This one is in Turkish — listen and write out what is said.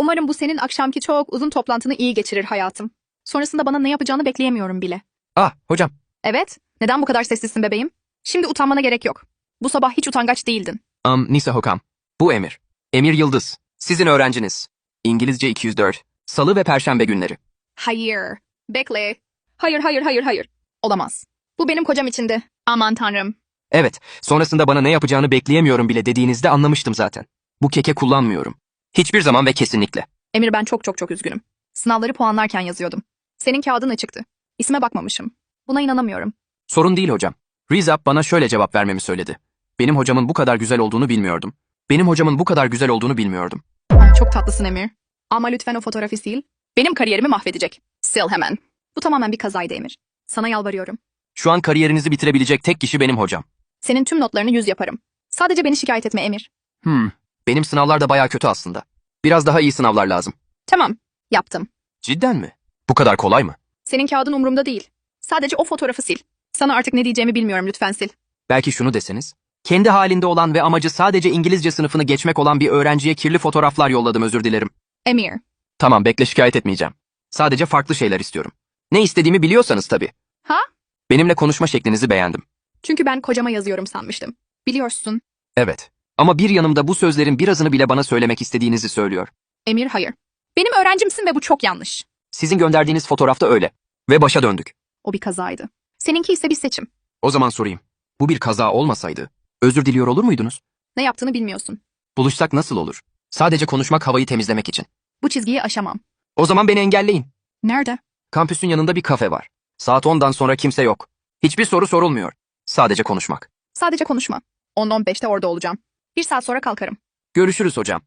Umarım bu senin akşamki çok uzun toplantını iyi geçirir hayatım. Sonrasında bana ne yapacağını bekleyemiyorum bile. Ah hocam. Evet, neden bu kadar sessizsin bebeğim? Şimdi utanmana gerek yok. Bu sabah hiç utangaç değildin. Um, Nisa Hokam. Bu Emir. Emir Yıldız. Sizin öğrenciniz. İngilizce 204. Salı ve Perşembe günleri. Hayır. Bekle. Hayır, hayır, hayır, hayır. Olamaz. Bu benim kocam içindi. Aman tanrım. Evet, sonrasında bana ne yapacağını bekleyemiyorum bile dediğinizde anlamıştım zaten. Bu keke kullanmıyorum. Hiçbir zaman ve kesinlikle. Emir ben çok çok çok üzgünüm. Sınavları puanlarken yazıyordum. Senin kağıdın açıktı. İsme bakmamışım. Buna inanamıyorum. Sorun değil hocam. Riza bana şöyle cevap vermemi söyledi. Benim hocamın bu kadar güzel olduğunu bilmiyordum. Benim hocamın bu kadar güzel olduğunu bilmiyordum. Çok tatlısın Emir. Ama lütfen o fotoğrafı sil. Benim kariyerimi mahvedecek. Sil hemen. Bu tamamen bir kazaydı Emir. Sana yalvarıyorum. Şu an kariyerinizi bitirebilecek tek kişi benim hocam. Senin tüm notlarını yüz yaparım. Sadece beni şikayet etme Emir. Hmm, benim sınavlar da bayağı kötü aslında. Biraz daha iyi sınavlar lazım. Tamam. Yaptım. Cidden mi? Bu kadar kolay mı? Senin kağıdın umurumda değil. Sadece o fotoğrafı sil. Sana artık ne diyeceğimi bilmiyorum lütfen sil. Belki şunu deseniz. Kendi halinde olan ve amacı sadece İngilizce sınıfını geçmek olan bir öğrenciye kirli fotoğraflar yolladım özür dilerim. Emir. Tamam bekle şikayet etmeyeceğim. Sadece farklı şeyler istiyorum. Ne istediğimi biliyorsanız tabii. Ha? Benimle konuşma şeklinizi beğendim. Çünkü ben kocama yazıyorum sanmıştım. Biliyorsun. Evet. Ama bir yanımda bu sözlerin birazını bile bana söylemek istediğinizi söylüyor. Emir hayır. Benim öğrencimsin ve bu çok yanlış. Sizin gönderdiğiniz fotoğrafta öyle. Ve başa döndük. O bir kazaydı. Seninki ise bir seçim. O zaman sorayım. Bu bir kaza olmasaydı, özür diliyor olur muydunuz? Ne yaptığını bilmiyorsun. Buluşsak nasıl olur? Sadece konuşmak havayı temizlemek için. Bu çizgiyi aşamam. O zaman beni engelleyin. Nerede? Kampüsün yanında bir kafe var. Saat 10'dan sonra kimse yok. Hiçbir soru sorulmuyor. Sadece konuşmak. Sadece konuşma. 10-15'te orada olacağım. Bir saat sonra kalkarım. Görüşürüz hocam.